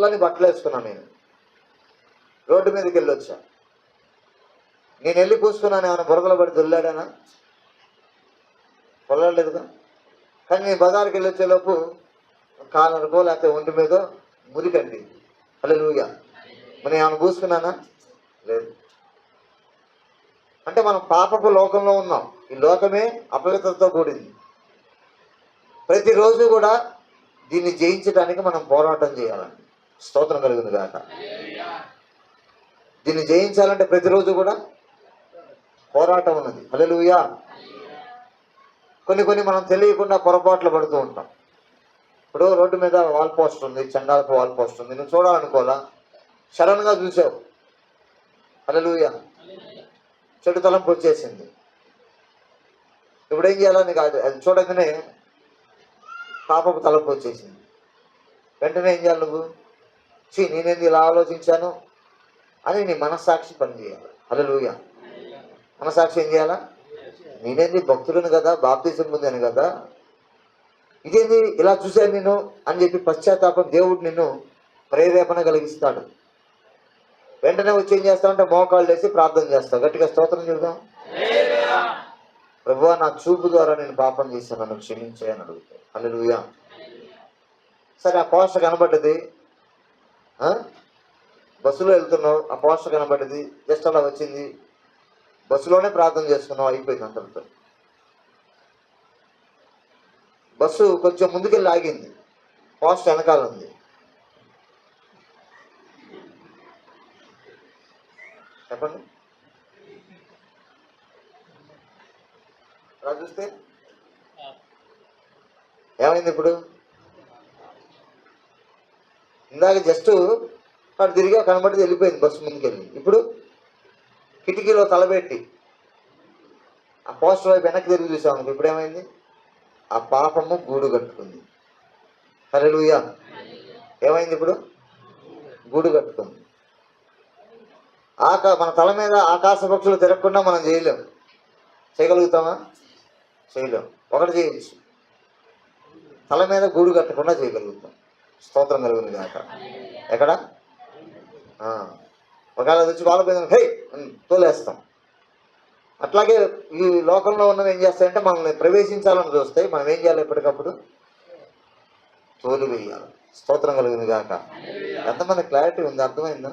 తెల్లని బట్టలు వేసుకున్నాను నేను. రోడ్డు మీదకి వెళ్ళి వచ్చా నేను వెళ్ళి కూసుకున్నాను ఏమైనా బురదలో పడి దొల్లాడానా? పొల్లలేదుగా కానీ నేను బజార్కి వెళ్ళి వచ్చేలోపు కాలనుకో లేకపోతే ఒంటి మీద మురికండి. అలా లూగా మరి ఏమైనా పూసుకున్నానా లేదు. అంటే మనం పాపపు లోకంలో ఉన్నాం. ఈ లోకమే అపవిత్రతో కూడింది. ప్రతిరోజు కూడా దీన్ని జయించడానికి మనం పోరాటం చేయాలండి. స్తోత్రం కలిగింది గాక. దీన్ని జయించాలంటే ప్రతిరోజు కూడా పోరాటం ఉన్నది. హల్లెలూయా. కొన్ని కొన్ని మనం తెలియకుండా పొరపాట్లు పడుతూ ఉంటాం. ఇప్పుడు రోడ్డు మీద వాల్ పోస్ట్ ఉంది చండాలపు వాల్ పోస్ట్ ఉంది. నువ్వు చూడాలనుకోలా సడన్గా చూసావు. హల్లెలూయా. చెడు తలంపు వచ్చేసింది. ఇప్పుడు ఏం చేయాలని కాదు అది చూడగానే పాపపు తలంపు వచ్చేసింది. వెంటనే ఏం చేయాలి నువ్వు? చీ నేనేది ఇలా ఆలోచించాను అని నీ మనస్సాక్షి పనిచేయాలి హల్లెలూయా. మనసాక్షి ఏం చేయాలా? నేనేంది భక్తులను కదా బాప్తీసం పొందాను కదా ఇదేంది ఇలా చూశాను నేను అని చెప్పి పశ్చాత్తాపం దేవుడు నిన్ను ప్రేరేపణ కలిగిస్తాడు. వెంటనే వచ్చి ఏం చేస్తామంటే మోకాళ్ళు వేసి ప్రార్థన చేస్తావు గట్టిగా స్తోత్రం చూద్దాం ప్రభు నా చూపు ద్వారా నేను పాపం చేశాను నన్ను క్షమించాయని అడుగుతాను అల్లుయా సరే ఆ పోస్టర్ కనబడ్డది. బస్సులో వెళ్తున్నావు ఆ పోస్టర్ కనబడ్డది జస్ట్ అలా వచ్చింది. బస్సులోనే ప్రార్థన చేసుకున్నావు అయిపోయింది అంతటితో బస్సు కొంచెం ముందుకెళ్ళి ఆగింది పోస్ట్ వెనకాల ఉంది. చెప్పండి. అలా చూస్తే. ఏమైంది ఇప్పుడు? ఇందాక జస్ట్ వాడు తిరిగా కనబడి వెళ్ళిపోయింది బస్సు ముందుకెళ్ళి. ఇప్పుడు కిటికీలో తలబెట్టి ఆ పోస్టర్ వైపు వెనక్కి తిరిగి చూసాము ఇప్పుడు ఏమైంది? ఆ పాపము గూడు కట్టుకుంది. హల్లెలూయా ఏమైంది ఇప్పుడు? గూడు కట్టుకుంది. ఆకా మన తల మీద ఆకాశ పక్షులు తిరగకుండా మనం చేయలేం. చేయగలుగుతామా? చేయలేం. ఒకటి చేయొచ్చు. తల మీద గూడు కట్టకుండా చేయగలుగుతాం. స్తోత్రం కలుగుతుంది కాక ఎక్కడ? ఒకవేళ తెచ్చి వచ్చి హే తోలేస్తాం. అట్లాగే ఈ లోకంలో ఉన్నవి ఏం చేస్తాయంటే మనల్ని ప్రవేశించాలని చూస్తాయి. మనం ఏం చేయాలి ఎప్పటికప్పుడు? తోలు వేయాలి స్తోత్రం కలిగింది కాక ఎంతమంది క్లారిటీ ఉంది అర్థమైందా?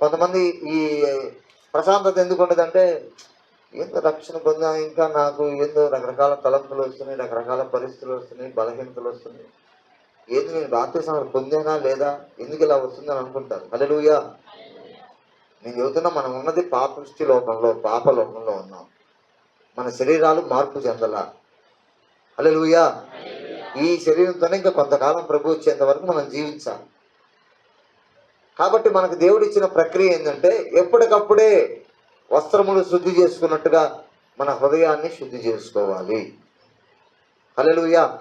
కొంతమంది ఈ ప్రశాంతత ఎందుకు ఉండదంటే ఏందో రక్షణ పొందా ఇంకా నాకు ఏందో రకరకాల తలంపులు వస్తున్నాయి రకరకాల పరిస్థితులు వస్తున్నాయి బలహీనతలు వస్తున్నాయి. ఏది నేను రాత్రి సమయం పొందేనా లేదా? ఎందుకు ఇలా వస్తుందని అనుకుంటారు. హల్లెలూయా. నేను చెబుతున్నా మనం ఉన్నది పాపృష్టి లోకంలో పాప లోకంలో ఉన్నాం. మన శరీరాలు మార్పు చెందలా. హల్లెలూయా. ఈ శరీరంతోనే ఇంకా కొంతకాలం ప్రభు వచ్చేంత వరకు మనం జీవించాలి. కాబట్టి మనకు దేవుడు ఇచ్చిన ప్రక్రియ ఏంటంటే ఎప్పటికప్పుడే వస్త్రములు శుద్ధి చేసుకున్నట్టుగా మన హృదయాన్ని శుద్ధి చేసుకోవాలి. హల్లెలూయా.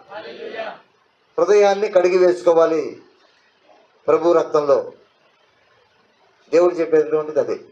హృదయాన్ని కడిగి వేసుకోవాలి. ప్రభు రక్తంలో. దేవుడు చెప్పేటువంటిది అదే.